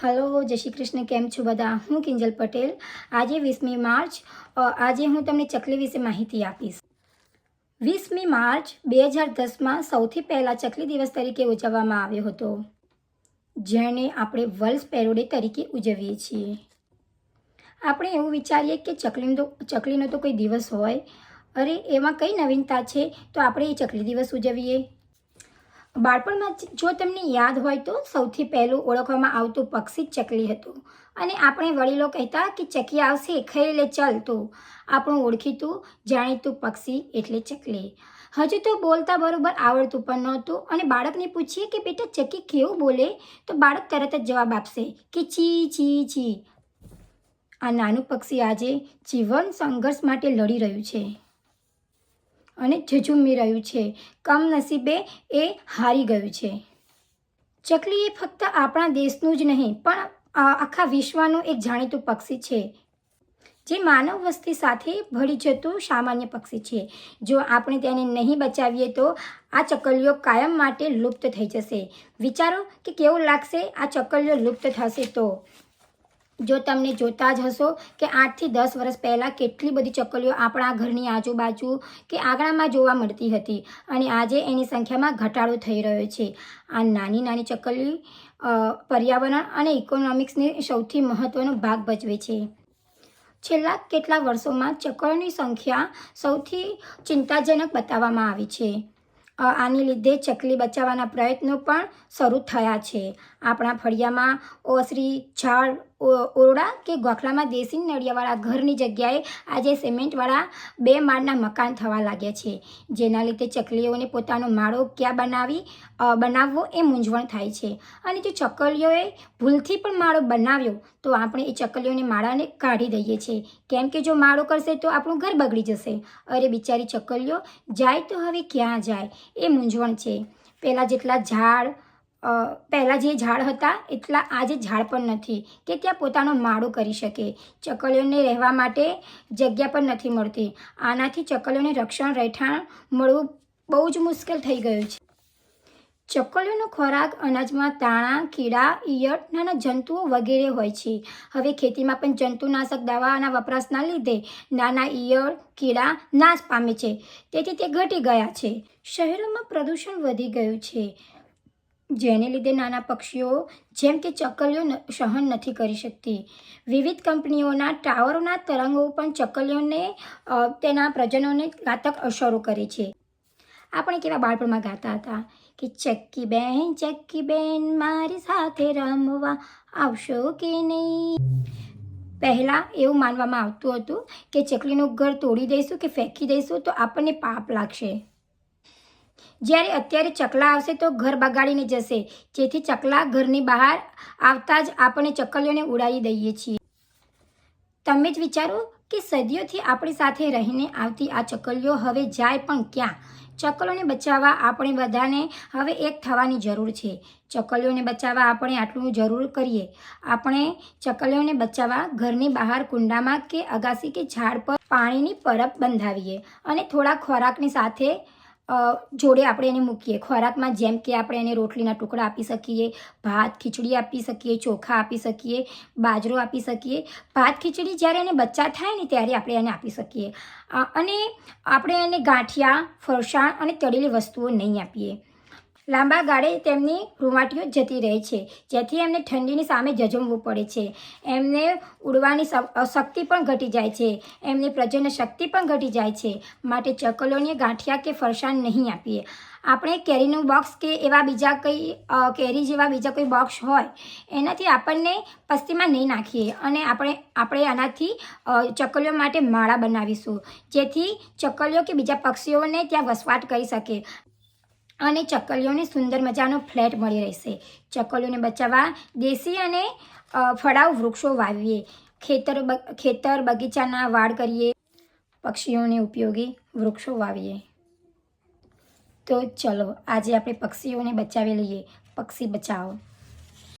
Hello, જય શ્રી કૃષ્ણ, કેમ છો બધા? હું કિંજલ પટેલ. આજે વીસમી માર્ચ આજે હું તમને ચકલી વિશે માહિતી આપીશ. વીસમી માર્ચ બે હજાર દસમાં સૌથી પહેલાં ચકલી દિવસ તરીકે ઉજવવામાં આવ્યો હતો, જેને આપણે વર્લ્ડ પેરોડે તરીકે ઉજવીએ છીએ. આપણે એવું વિચારીએ કે ચકલીનો ચકલીનો તો કોઈ દિવસ હોય, અરે એમાં કઈ નવીનતા છે? તો આપણે એ ચકલી દિવસ ઉજવીએ. બાળપણમાં જો તમને યાદ હોય તો સૌથી પહેલું ઓળખવામાં આવતું પક્ષી ચકલી હતું. અને આપણે વડીલો કહેતા કે ચકી આવશે, ખાઈ લે, ચલ તો. આપણું ઓળખીતું, જાણીતું પક્ષી એટલે ચકલી. હજુ તો બોલતા બરોબર આવડતું પણ નહોતું અને બાળકને પૂછીએ કે બેટા ચકી કેવું બોલે? તો બાળક તરત જ જવાબ આપશે કે ચી ચી ચી. આ નાનું પક્ષી આજે જીવન સંઘર્ષ માટે લડી રહ્યું છે. અને ઝઝુમી રહ્યું છે. કમનસીબે એ હારી ગયું છે. ચકલી એ ફક્ત આપણા દેશનું જ નહીં, પણ આખા વિશ્વનું એક જાણીતું પક્ષી છે. જે માનવ વસ્તી સાથે ભળી જતું સામાન્ય પક્ષી છે. જો આપણે તેને નહીં બચાવીએ તો આ ચકલીઓ કાયમ માટે લુપ્ત થઈ જશે. વિચારો કે કેવું લાગશે આ ચકલીઓ લુપ્ત થશે તો? જો તમને જોતા જ હશો કે આઠથી દસ વર્ષ પહેલાં કેટલી બધી ચકલીઓ આપણા ઘરની આજુબાજુ કે આંગણામાં જોવા મળતી હતી અને આજે એની સંખ્યામાં ઘટાડો થઈ રહ્યો છે. આ નાની નાની ચકલી પર્યાવરણ અને ઇકોનોમિક્સને સૌથી મહત્ત્વનો ભાગ ભજવે છે. છેલ્લા કેટલા વર્ષોમાં ચકલીઓની સંખ્યા સૌથી ચિંતાજનક બતાવવામાં આવી છે. આને લીધે ચકલી બચાવવાના પ્રયત્નો પણ શરૂ થયા છે. આપણા ફળિયામાં ઓસરી, ઝાડ ઓરડા કે ગોખલામાં દેશી નળિયાવાળા ઘરની જગ્યાએ આજે સિમેન્ટવાળા બે માળના મકાન થવા લાગ્યા છે. જેના લીધે ચકલીઓને પોતાનો માળો ક્યાં બનાવી બનાવવો એ મૂંઝવણ થાય છે. અને જો ચકલીઓએ ભૂલથી પણ માળો બનાવ્યો, તો આપણે એ ચકલીઓને માળાને કાઢી દઈએ છીએ કેમ કે જો માળો કરશે તો આપણું ઘર બગડી જશે. અરે બિચારી ચકલીઓ જાય તો હવે ક્યાં જાય? એ મૂંઝવણ છે. પહેલાં જેટલા ઝાડ પહેલાં જે ઝાડ હતા, એટલા આજે ઝાડ પણ નથી કે ત્યાં પોતાનો માળો કરી શકે. ચકલીઓને રહેવા માટે જગ્યા પણ નથી મળતી. આનાથી ચકલીઓને રક્ષણ રહેઠાણ મળવું બહુ જ મુશ્કેલ થઈ ગયું છે. ચકલીઓનો ખોરાક અનાજમાં તાણા કીડા, ઈયળ, નાના જંતુઓ વગેરે હોય છે. હવે ખેતીમાં પણ જંતુનાશક દવાના વપરાશના લીધે નાના ઈયળ, કીડા નાશ પામે છે. તેથી તે ઘટી ગયા છે. શહેરોમાં પ્રદૂષણ વધી ગયું છે. જેને લીધે નાના પક્ષીઓ જેમ કે ચકલીઓ સહન નથી કરી શકતી. વિવિધ કંપનીઓના ટાવરોના તરંગો પણ ચકલીઓને તેના પ્રજનોને ઘાતક અસરો કરે છે. આપણે કેવા બાળપણમાં ગાતા હતા કે, ચક્કી બેન ચક્કી બેન મારી સાથે રમવા આવશો કે નહીં? પહેલાં એવું માનવામાં આવતું હતું કે, ચકલીનું ઘર તોડી દઈશું કે ફેંકી દઈશું તો આપણને પાપ લાગશે. જ્યારે અત્યારે ચકલા આવશે તો ઘર બગાડીને જશે. જેથી ચકલા ઘરની બહાર આવતા જ આપણે ચકલીઓને ઉડાવી દઈએ છીએ. તમે જ વિચારો કે સદીઓથી આપણી સાથે રહીને આવતી આ ચકલીઓ હવે જાય પણ ક્યાં? ચકલીઓને બચાવવા આપણે બધાને હવે એક થવાની જરૂર છે. ચકલીઓને બચાવવા આપણે આટલું જરૂર કરીએ. આપણે ચકલીઓને બચાવવા ઘરની બહાર કુંડામાં કે અગાસી કે ઝાડ પર પાણીની પરબ બંધાવીએ અને થોડા ખોરાકની સાથે જોડે આપણે એને મૂકીએ. ખોરાકમાં જેમ કે આપણે એને રોટલીના ટુકડા આપી શકીએ, ભાત, ખીચડી આપી શકીએ, ચોખા આપી શકીએ, બાજરો આપી શકીએ. ભાત, ખીચડી જ્યારે એને બચ્ચા થાય ને ત્યારે આપણે એને આપી શકીએ. અને આપણે એને ગાંઠિયા, ફરસાણ અને તળેલી વસ્તુઓ નહીં આપીએ. લાંબા ગાળે તેમની રૂંવાટીઓ જતી રહે છે, જેથી એમને ઠંડીની સામે જજમવું પડે છે. એમને ઉડવાની શક્તિ પણ ઘટી જાય છે. એમની પ્રજનન શક્તિ પણ ઘટી જાય છે. માટે ચકલોને ગાંઠિયા કે ફરસાણ નહીં આપીએ. આપણે કેરીનું બોક્સ કે એવા બીજા કંઈ કેરી જેવા બીજા કોઈ બોક્સ હોય, એનાથી આપણને પસ્તીમાં નહીં નાખીએ અને આપણે આપણે આનાથી ચકલીઓ માટે માળા બનાવીશું, જેથી ચકલીઓ કે બીજા પક્ષીઓને ત્યાં વસવાટ કરી શકે. અને ચકલીઓને સુંદર મજાનો ફ્લેટ મળી રહેશે. ચકલીઓને બચાવવા દેશી અને ફળાવ વૃક્ષો વાવીએ. ખેતર ખેતર બગીચાના વાડ કરીએ. પક્ષીઓને ઉપયોગી વૃક્ષો વાવીએ. તો ચલો, આજે આપણે પક્ષીઓને બચાવી લઈએ. પક્ષી બચાવો.